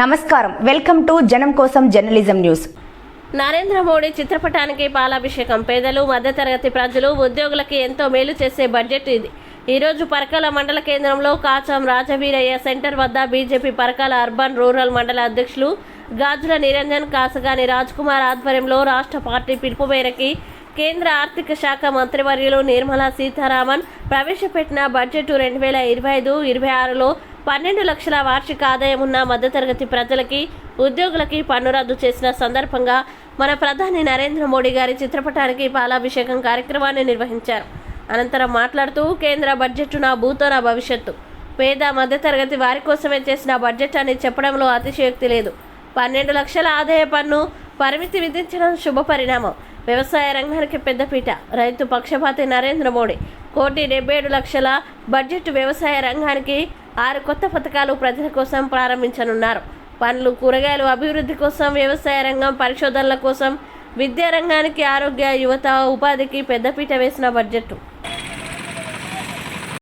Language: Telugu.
నమస్కారం. వెల్కమ్ టు జనం కోసం జర్నలిజం న్యూస్. నరేంద్ర మోడీ చిత్రపటానికి పాలాభిషేకం. పేదలు మధ్యతరగతి ప్రజలు ఉద్యోగులకి ఎంతో మేలు చేసే బడ్జెట్ ఇది. ఈరోజు పరకాల మండల కేంద్రంలో కాచం రాజవీరయ్య సెంటర్ వద్ద బీజేపీ పరకాల అర్బన్ రూరల్ మండల అధ్యక్షులు గాజుల నిరంజన్ కాసగాని రాజ్ కుమార్ ఆధ్వర్యంలో రాష్ట్ర పార్టీ పిలుపు మేరకి కేంద్ర ఆర్థిక శాఖ మంత్రివర్యులు నిర్మలా సీతారామన్ ప్రవేశపెట్టిన బడ్జెట్ రెండు వేల ఇరవై ఐదు ఇరవై ఆరులో పన్నెండు లక్షల వార్షిక ఆదాయం ఉన్న మధ్యతరగతి ప్రజలకి ఉద్యోగులకి పన్ను రద్దు చేసిన సందర్భంగా మన ప్రధాని నరేంద్ర మోడీ గారి చిత్రపటానికి పాలాభిషేకం కార్యక్రమాన్ని నిర్వహించారు. అనంతరం మాట్లాడుతూ కేంద్ర బడ్జెట్ నా భూతో నా భవిష్యత్తు. పేద మధ్యతరగతి వారి కోసమే చేసిన బడ్జెట్ అని చెప్పడంలో అతిశయోక్తి లేదు. పన్నెండు లక్షల ఆదాయ పన్ను పరిమితి విధించడం శుభ పరిణామం. వ్యవసాయ రంగానికి పెద్దపీట రైతు పక్షపాతి నరేంద్ర మోడీ కోటి డెబ్బై ఏడు లక్షల బడ్జెట్ వ్యవసాయ రంగానికి ఆరు కొత్త పథకాలు ప్రజల కోసం ప్రారంభించనున్నారు. పండ్లు కూరగాయలు అభివృద్ధి కోసం వ్యవసాయ రంగం పరిశోధనల కోసం విద్యారంగానికి ఆరోగ్య యువత ఉపాధికి పెద్దపీట వేసిన బడ్జెట్